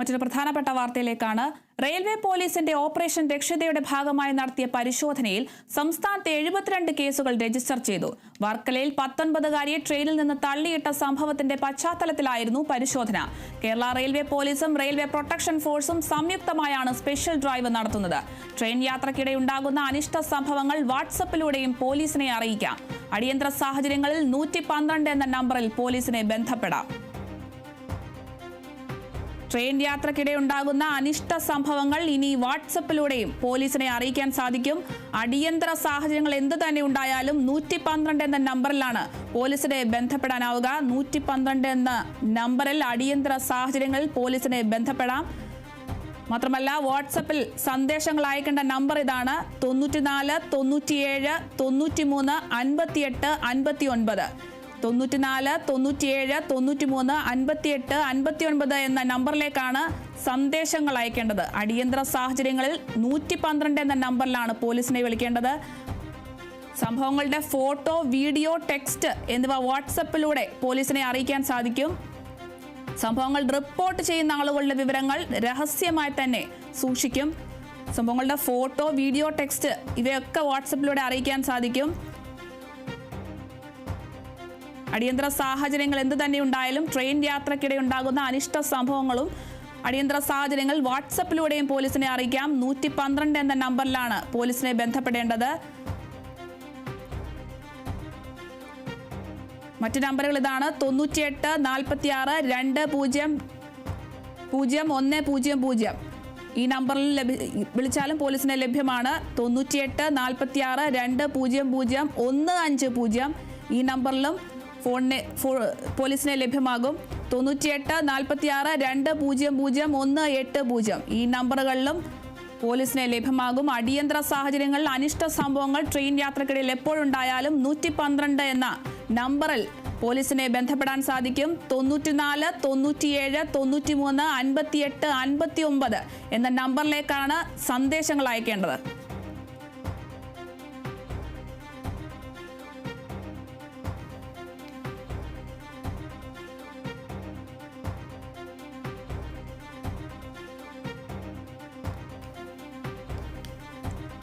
മറ്റൊരു പ്രധാനപ്പെട്ട വാർത്തയിലേക്കാണ്. റെയിൽവേ പോലീസിന്റെ ഓപ്പറേഷൻ രക്ഷതയുടെ ഭാഗമായി നടത്തിയ പരിശോധനയിൽ സംസ്ഥാനത്തെ എഴുപത്തിരണ്ട് കേസുകൾ രജിസ്റ്റർ ചെയ്തു. വർക്കലയിൽ പത്തൊൻപതുകാരിയെ ട്രെയിനിൽ നിന്ന് തള്ളിയിട്ട സംഭവത്തിന്റെ പശ്ചാത്തലത്തിലായിരുന്നു പരിശോധന. കേരള റെയിൽവേ പോലീസും റെയിൽവേ പ്രൊട്ടക്ഷൻ ഫോഴ്സും സംയുക്തമായാണ് സ്പെഷ്യൽ ഡ്രൈവ് നടത്തുന്നത്. ട്രെയിൻ യാത്രക്കിടെ ഉണ്ടാകുന്ന അനിഷ്ട സംഭവങ്ങൾ വാട്സപ്പിലൂടെയും പോലീസിനെ അറിയിക്കാം. അടിയന്തര സാഹചര്യങ്ങളിൽ നൂറ്റി എന്ന നമ്പറിൽ പോലീസിനെ ബന്ധപ്പെടാം. ട്രെയിൻ യാത്രക്കിടെ ഉണ്ടാകുന്ന അനിഷ്ട സംഭവങ്ങൾ ഇനി വാട്സപ്പിലൂടെയും പോലീസിനെ അറിയിക്കാൻ സാധിക്കും. അടിയന്തര സാഹചര്യങ്ങൾ എന്ത് തന്നെ ഉണ്ടായാലും നൂറ്റി പന്ത്രണ്ട് എന്ന നമ്പറിലാണ് പോലീസിനെ ബന്ധപ്പെടാനാവുക. നൂറ്റി പന്ത്രണ്ട് എന്ന നമ്പറിൽ അടിയന്തര സാഹചര്യങ്ങളിൽ പോലീസിനെ ബന്ധപ്പെടാം. മാത്രമല്ല വാട്സപ്പിൽ സന്ദേശങ്ങൾ അയക്കേണ്ട നമ്പർ ഇതാണ്. തൊണ്ണൂറ്റിനാല് തൊണ്ണൂറ്റിയേഴ് തൊണ്ണൂറ്റിമൂന്ന് അൻപത്തിയെട്ട് അൻപത്തി ഒൻപത് തൊണ്ണൂറ്റിനാല് തൊണ്ണൂറ്റിയേഴ് തൊണ്ണൂറ്റിമൂന്ന് അൻപത്തിയെട്ട് അൻപത്തിയൊൻപത് എന്ന നമ്പറിലേക്കാണ് സന്ദേശങ്ങൾ അയക്കേണ്ടത്. അടിയന്തര സാഹചര്യങ്ങളിൽ നൂറ്റി പന്ത്രണ്ട് എന്ന നമ്പറിലാണ് പോലീസിനെ വിളിക്കേണ്ടത്. സംഭവങ്ങളുടെ ഫോട്ടോ വീഡിയോ ടെക്സ്റ്റ് എന്നിവ വാട്സപ്പിലൂടെ പോലീസിനെ അറിയിക്കാൻ സാധിക്കും. സംഭവങ്ങൾ റിപ്പോർട്ട് ചെയ്യുന്ന ആളുകളുടെ വിവരങ്ങൾ രഹസ്യമായി തന്നെ സൂക്ഷിക്കും. സംഭവങ്ങളുടെ ഫോട്ടോ വീഡിയോ ടെക്സ്റ്റ് ഇവയൊക്കെ വാട്സപ്പിലൂടെ അറിയിക്കാൻ സാധിക്കും. അടിയന്തര സാഹചര്യങ്ങൾ എന്ത് തന്നെ ഉണ്ടായാലും ട്രെയിൻ യാത്രക്കിടെ ഉണ്ടാകുന്ന അനിഷ്ട സംഭവങ്ങളും അടിയന്തര സാഹചര്യങ്ങൾ വാട്സപ്പിലൂടെയും പോലീസിനെ അറിയിക്കാം. നൂറ്റി പന്ത്രണ്ട് എന്ന നമ്പറിലാണ് പോലീസിനെ ബന്ധപ്പെടേണ്ടത്. മറ്റു നമ്പറുകൾ ഇതാണ്. തൊണ്ണൂറ്റിയെട്ട് നാൽപ്പത്തി ആറ് രണ്ട് പൂജ്യം പൂജ്യം ഒന്ന് പൂജ്യം പൂജ്യം. ഈ നമ്പറിൽ വിളിച്ചാലും പോലീസിനെ ലഭ്യമാണ്. തൊണ്ണൂറ്റിയെട്ട് നാൽപ്പത്തി ആറ് രണ്ട് പൂജ്യം പൂജ്യം ഒന്ന് അഞ്ച് പൂജ്യം. ഈ നമ്പറിലും ഫോണിനെ പോലീസിനെ ലഭ്യമാകും. തൊണ്ണൂറ്റിയെട്ട് നാൽപ്പത്തി ആറ് രണ്ട് പൂജ്യം പൂജ്യം ഒന്ന് എട്ട് പൂജ്യം. ഈ നമ്പറുകളിലും പോലീസിനെ ലഭ്യമാകും. അടിയന്തര സാഹചര്യങ്ങളിൽ അനിഷ്ട സംഭവങ്ങൾ ട്രെയിൻ യാത്രക്കിടയിൽ എപ്പോഴുണ്ടായാലും നൂറ്റി പന്ത്രണ്ട് എന്ന നമ്പറിൽ പോലീസിനെ ബന്ധപ്പെടാൻ സാധിക്കും. തൊണ്ണൂറ്റിനാല് തൊണ്ണൂറ്റിയേഴ് തൊണ്ണൂറ്റിമൂന്ന് അൻപത്തിയെട്ട് അൻപത്തി ഒമ്പത് എന്ന നമ്പറിലേക്കാണ് സന്ദേശങ്ങൾ അയക്കേണ്ടത്.